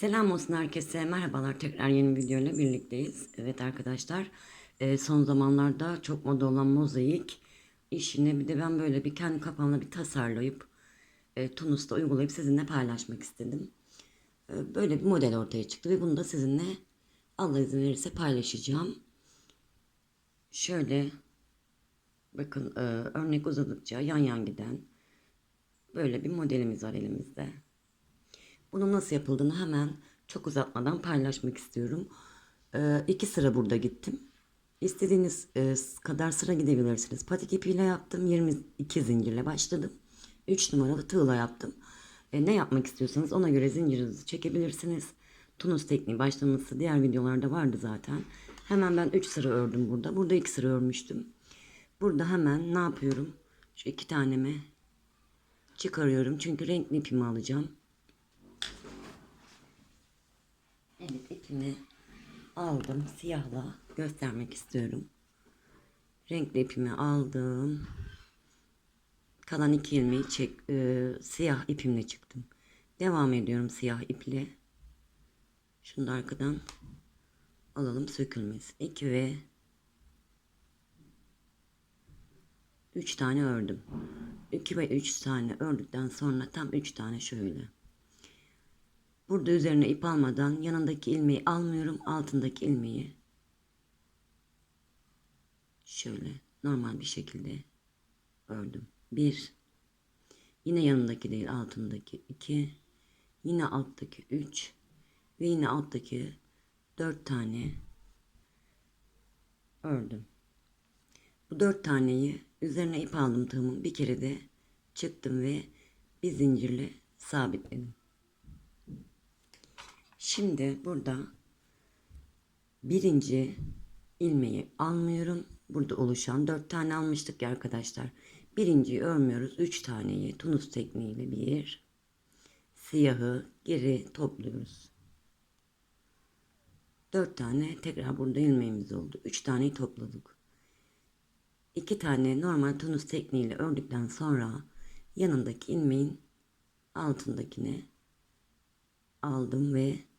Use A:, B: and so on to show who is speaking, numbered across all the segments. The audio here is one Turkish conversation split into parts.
A: Selam olsun herkese. Merhabalar. Tekrar yeni videoyla birlikteyiz. Evet arkadaşlar. e, son zamanlarda çok moda olan mozaik işini bir de ben böyle bir kendi kafamda bir tasarlayıp e, Tunus'ta uygulayıp sizinle paylaşmak istedim. E, böyle bir model ortaya çıktı ve bunu da sizinle Allah izin verirse paylaşacağım. Şöyle bakın örnek uzadıkça yan yan giden böyle bir modelimiz var elimizde. Bunun nasıl yapıldığını hemen çok uzatmadan paylaşmak istiyorum. Ee, iki sıra burada gittim. İstediğiniz e, kadar sıra gidebilirsiniz. Patik ipiyle yaptım. 22 zincirle başladım. 3 numaralı tığla yaptım. E, ne yapmak istiyorsanız ona göre zincirinizi çekebilirsiniz. Tunus tekniği başlaması diğer videolarda vardı zaten. Hemen ben 3 sıra ördüm burada. Burada 2 sıra örmüştüm. Burada hemen ne yapıyorum? Şu iki tanemi çıkarıyorum. Çünkü renkli ipimi alacağım. Evet ipimi aldım siyahla göstermek istiyorum. Renkli ipimi aldım. Kalan iki ilmeği çek, e, siyah ipimle çıktım. Devam ediyorum siyah iple. Şunu da arkadan alalım sökülmesin. 2 ve 3 tane ördüm. 2 ve 3 tane ördükten sonra tam 3 tane şöyle. Burada üzerine ip almadan yanındaki ilmeği almıyorum. Altındaki ilmeği şöyle normal bir şekilde ördüm. Bir. Yine yanındaki değil altındaki iki. Yine alttaki üç. Ve yine alttaki dört tane ördüm. Bu dört taneyi üzerine ip aldım tığımın bir kere de çıktım ve bir zincirle sabitledim. Şimdi burada birinci ilmeği almıyorum. Burada oluşan dört tane almıştık ya arkadaşlar. Birinciyi örmüyoruz. Üç taneyi tunus tekniğiyle bir siyahı geri topluyoruz. Dört tane tekrar burada ilmeğimiz oldu. Üç taneyi topladık. İki tane normal tunus tekniğiyle ördükten sonra yanındaki ilmeğin altındakine aldım ve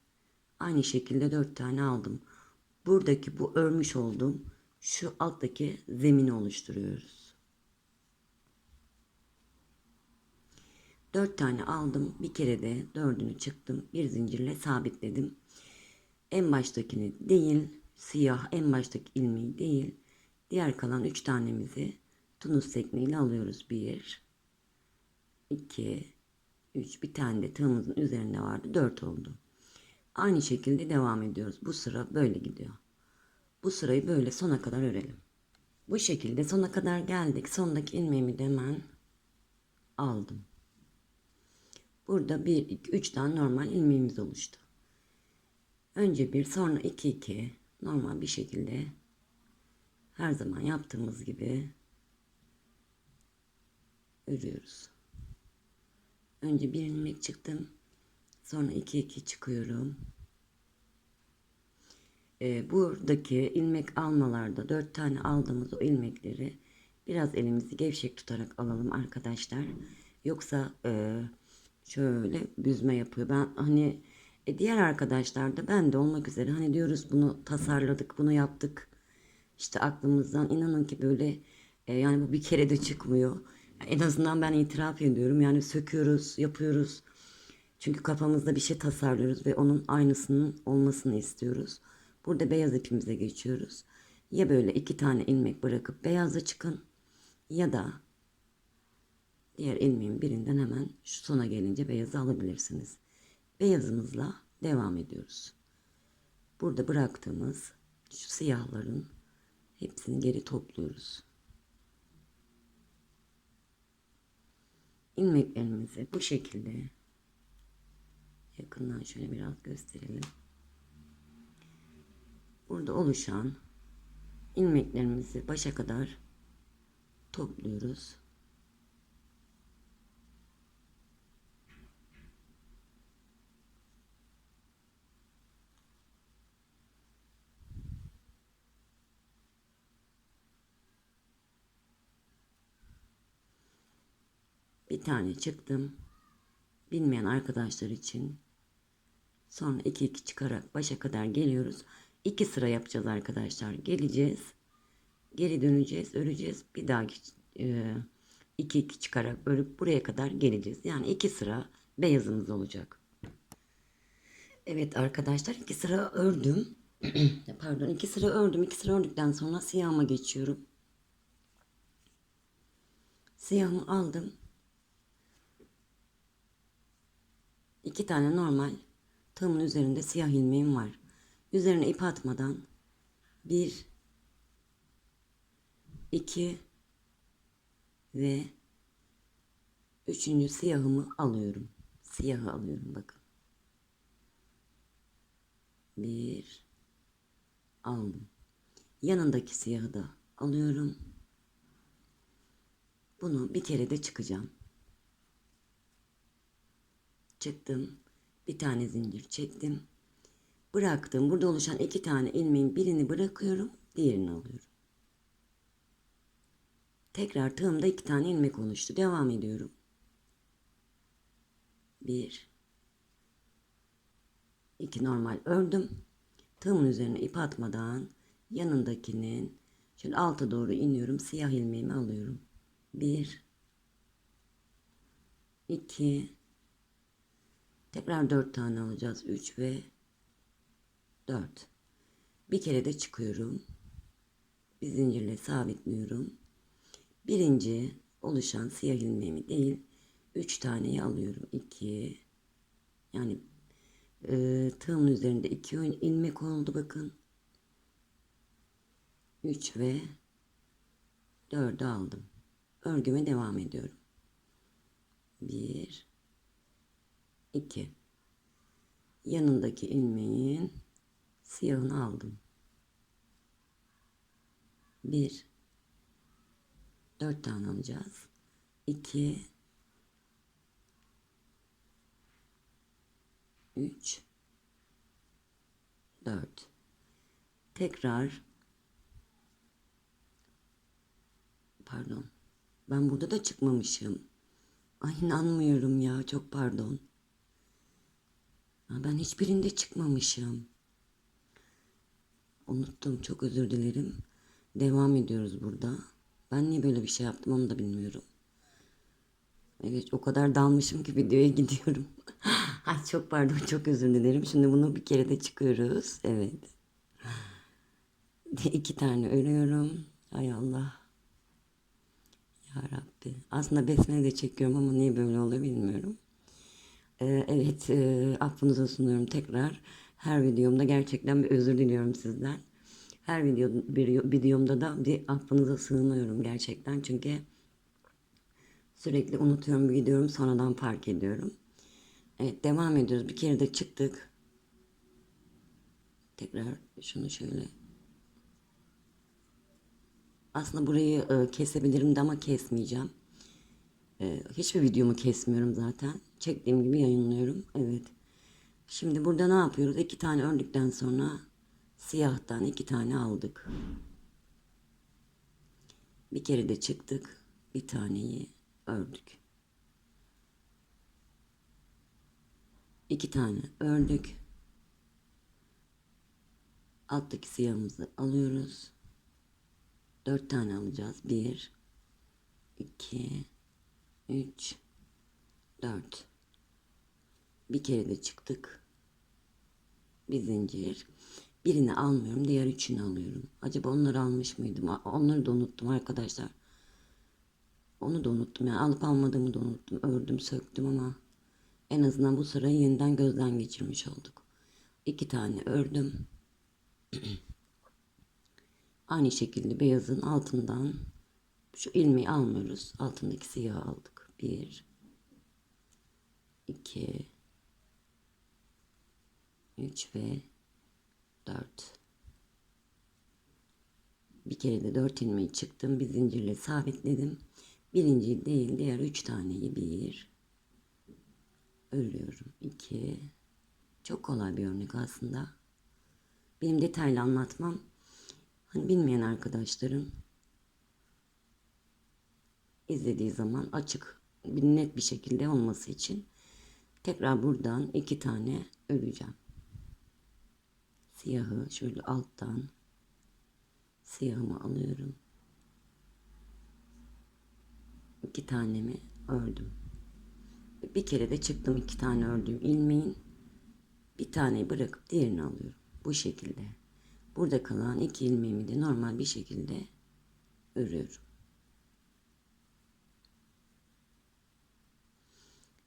A: aynı şekilde dört tane aldım. Buradaki bu örmüş olduğum şu alttaki zemini oluşturuyoruz. Dört tane aldım. Bir kere de dördünü çıktım. Bir zincirle sabitledim. En baştakini değil, siyah en baştaki ilmeği değil, diğer kalan üç tanemizi tunus tekniğiyle alıyoruz. Bir, iki, üç. Bir tane de tığımızın üzerinde vardı. Dört oldu. Aynı şekilde devam ediyoruz. Bu sıra böyle gidiyor. Bu sırayı böyle sona kadar örelim. Bu şekilde sona kadar geldik. Sondaki ilmeğimi de hemen aldım. Burada 1, 2, 3 tane normal ilmeğimiz oluştu. Önce bir sonra 2, 2 normal bir şekilde her zaman yaptığımız gibi örüyoruz. Önce bir ilmek çıktım. Sonra 2 2 çıkıyorum. Ee, buradaki ilmek almalarda 4 tane aldığımız o ilmekleri biraz elimizi gevşek tutarak alalım arkadaşlar. Yoksa e, şöyle büzme yapıyor. Ben hani e, diğer arkadaşlar da ben de olmak üzere hani diyoruz bunu tasarladık, bunu yaptık. İşte aklımızdan inanın ki böyle e, yani bu bir kere de çıkmıyor. En azından ben itiraf ediyorum. Yani söküyoruz, yapıyoruz. Çünkü kafamızda bir şey tasarlıyoruz ve onun aynısının olmasını istiyoruz. Burada beyaz ipimize geçiyoruz. Ya böyle iki tane ilmek bırakıp beyaza çıkın ya da diğer ilmeğin birinden hemen şu sona gelince beyazı alabilirsiniz. Beyazımızla devam ediyoruz. Burada bıraktığımız şu siyahların hepsini geri topluyoruz. ilmeklerimizi bu şekilde yakından şöyle biraz gösterelim. Burada oluşan ilmeklerimizi başa kadar topluyoruz. Bir tane çıktım. Bilmeyen arkadaşlar için Sonra 2 2 çıkarak başa kadar geliyoruz. 2 sıra yapacağız arkadaşlar. Geleceğiz. Geri döneceğiz, öreceğiz. Bir daha 2 2 çıkarak örüp buraya kadar geleceğiz. Yani 2 sıra beyazımız olacak. Evet arkadaşlar 2 sıra ördüm. Pardon 2 sıra ördüm. 2 sıra ördükten sonra siyahıma geçiyorum. Siyahımı aldım. İki tane normal tığımın üzerinde siyah ilmeğim var. Üzerine ip atmadan bir, iki ve üçüncü siyahımı alıyorum. Siyahı alıyorum bakın. Bir aldım. Yanındaki siyahı da alıyorum. Bunu bir kere de çıkacağım. Çıktım. Bir tane zincir çektim. Bıraktım. Burada oluşan iki tane ilmeğin birini bırakıyorum. Diğerini alıyorum. Tekrar tığımda iki tane ilmek oluştu. Devam ediyorum. Bir. iki normal ördüm. Tığımın üzerine ip atmadan yanındakinin şöyle alta doğru iniyorum. Siyah ilmeğimi alıyorum. Bir. iki, Tekrar dört tane alacağız. Üç ve dört. Bir kere de çıkıyorum. Bir zincirle sabitliyorum. Birinci oluşan siyah ilmeğimi değil. Üç taneyi alıyorum. İki. Yani e, tığımın üzerinde iki ilmek oldu bakın. Üç ve dördü aldım. Örgüme devam ediyorum. Bir. 2 yanındaki ilmeğin siyahını aldım. 1 4 tane alacağız. 2 3 4 tekrar. Pardon. Ben burada da çıkmamışım. Ay inanmıyorum ya. Çok pardon ben hiçbirinde çıkmamışım. Unuttum. Çok özür dilerim. Devam ediyoruz burada. Ben niye böyle bir şey yaptım onu da bilmiyorum. Evet o kadar dalmışım ki videoya gidiyorum. Ay çok pardon çok özür dilerim. Şimdi bunu bir kere de çıkıyoruz. Evet. İki tane örüyorum. Ay Allah. Ya Rabbi. Aslında besmele de çekiyorum ama niye böyle oluyor bilmiyorum. Ee, evet, e, affınıza sunuyorum tekrar. Her videomda gerçekten bir özür diliyorum sizden. Her video bir videomda da bir affınıza sığınıyorum gerçekten. Çünkü sürekli unutuyorum gidiyorum sonradan fark ediyorum. Evet devam ediyoruz. Bir kere de çıktık. Tekrar şunu şöyle. Aslında burayı e, kesebilirim de ama kesmeyeceğim. E, hiçbir videomu kesmiyorum zaten çektiğim gibi yayınlıyorum. Evet. Şimdi burada ne yapıyoruz? İki tane ördükten sonra siyahtan iki tane aldık. Bir kere de çıktık. Bir taneyi ördük. İki tane ördük. Alttaki siyahımızı alıyoruz. Dört tane alacağız. Bir, iki, üç, dört. Bir kere de çıktık. Bir zincir. Birini almıyorum. Diğer üçünü alıyorum. Acaba onları almış mıydım? Onları da unuttum arkadaşlar. Onu da unuttum. Yani alıp almadığımı da unuttum. Ördüm, söktüm ama en azından bu sırayı yeniden gözden geçirmiş olduk. İki tane ördüm. Aynı şekilde beyazın altından şu ilmeği almıyoruz. Altındaki siyahı aldık. Bir, iki, 3 ve 4. Bir kere de 4 ilmeği çıktım. Bir zincirle sabitledim. Birinci değil diğer 3 taneyi bir örüyorum. 2 çok kolay bir örnek aslında. Benim detaylı anlatmam hani bilmeyen arkadaşların izlediği zaman açık bir net bir şekilde olması için Tekrar buradan iki tane öreceğim. Siyahı şöyle alttan siyahımı alıyorum. İki tanemi ördüm. Bir kere de çıktım iki tane ördüğüm ilmeğin bir taneyi bırakıp diğerini alıyorum. Bu şekilde. Burada kalan iki ilmeğimi de normal bir şekilde örüyorum.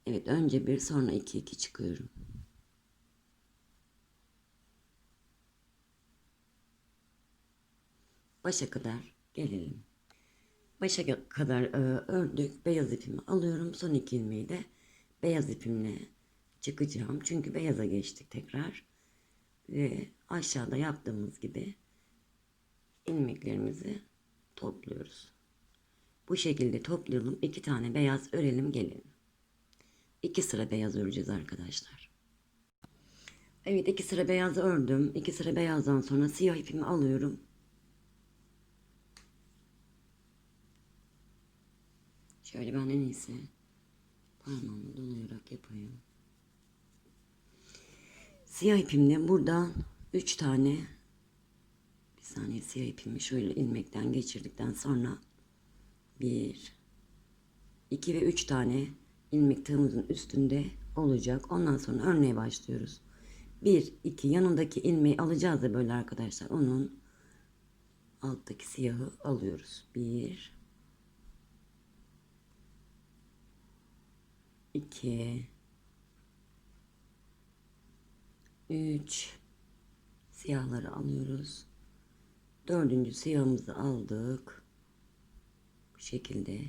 A: Evet önce bir sonra iki iki çıkıyorum. Başa kadar gelelim. Başa kadar e, ördük. Beyaz ipimi alıyorum. Son iki ilmeği de beyaz ipimle çıkacağım. Çünkü beyaza geçtik tekrar. Ve aşağıda yaptığımız gibi ilmeklerimizi topluyoruz. Bu şekilde toplayalım. iki tane beyaz örelim gelelim. İki sıra beyaz öreceğiz arkadaşlar. Evet iki sıra beyaz ördüm. İki sıra beyazdan sonra siyah ipimi alıyorum. Şöyle ben en iyisi parmağımı dolayarak yapayım. Siyah ipimle buradan 3 tane bir saniye siyah ipimi şöyle ilmekten geçirdikten sonra 1 2 ve 3 tane ilmek tığımızın üstünde olacak. Ondan sonra örneğe başlıyoruz. 1 2 yanındaki ilmeği alacağız da böyle arkadaşlar. Onun alttaki siyahı alıyoruz. 1 2 3 siyahları alıyoruz. Dördüncü siyahımızı aldık. Bu şekilde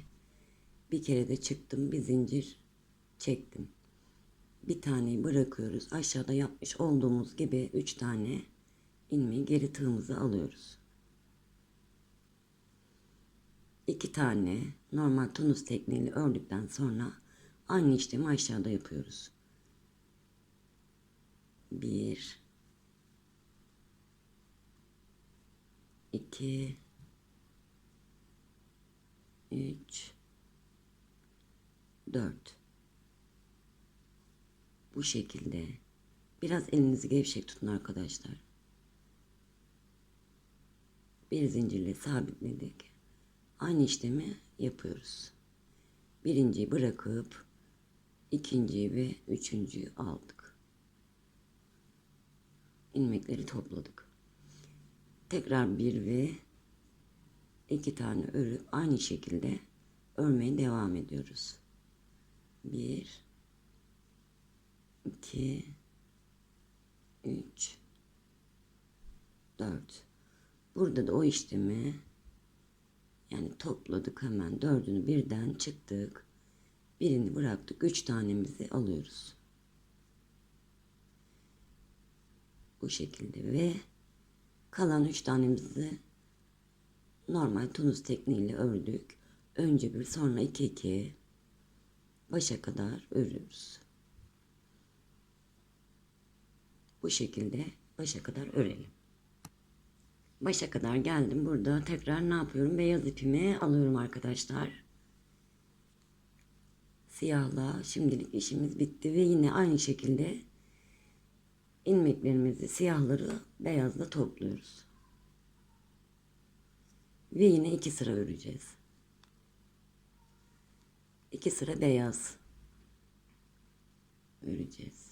A: bir kere de çıktım bir zincir çektim. Bir taneyi bırakıyoruz. Aşağıda yapmış olduğumuz gibi üç tane ilmeği geri tığımızı alıyoruz. İki tane normal tunus tekniğiyle ördükten sonra aynı işlemi aşağıda yapıyoruz. Bir, iki, üç, dört. Bu şekilde. Biraz elinizi gevşek tutun arkadaşlar. Bir zincirle sabitledik. Aynı işlemi yapıyoruz. Birinciyi bırakıp ikinciyi ve üçüncüyü aldık. ilmekleri topladık. Tekrar bir ve iki tane örüp aynı şekilde örmeye devam ediyoruz. Bir, iki, üç, dört. Burada da o işlemi yani topladık hemen dördünü birden çıktık. Birini bıraktık. Üç tanemizi alıyoruz. Bu şekilde ve kalan üç tanemizi normal tunus tekniğiyle ördük. Önce bir sonra iki iki başa kadar örüyoruz. Bu şekilde başa kadar örelim. Başa kadar geldim. Burada tekrar ne yapıyorum? Beyaz ipimi alıyorum arkadaşlar. Siyahla şimdilik işimiz bitti ve yine aynı şekilde ilmeklerimizi siyahları beyazla topluyoruz. Ve yine iki sıra öreceğiz. İki sıra beyaz öreceğiz.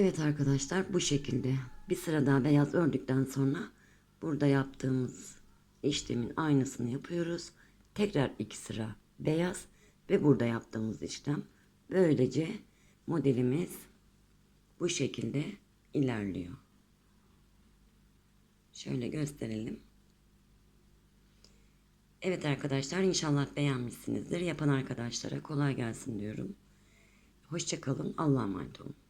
A: Evet arkadaşlar bu şekilde bir sıra daha beyaz ördükten sonra burada yaptığımız işlemin aynısını yapıyoruz. Tekrar iki sıra beyaz ve burada yaptığımız işlem böylece modelimiz bu şekilde ilerliyor. Şöyle gösterelim. Evet arkadaşlar inşallah beğenmişsinizdir. Yapan arkadaşlara kolay gelsin diyorum. Hoşçakalın. Allah'a emanet olun.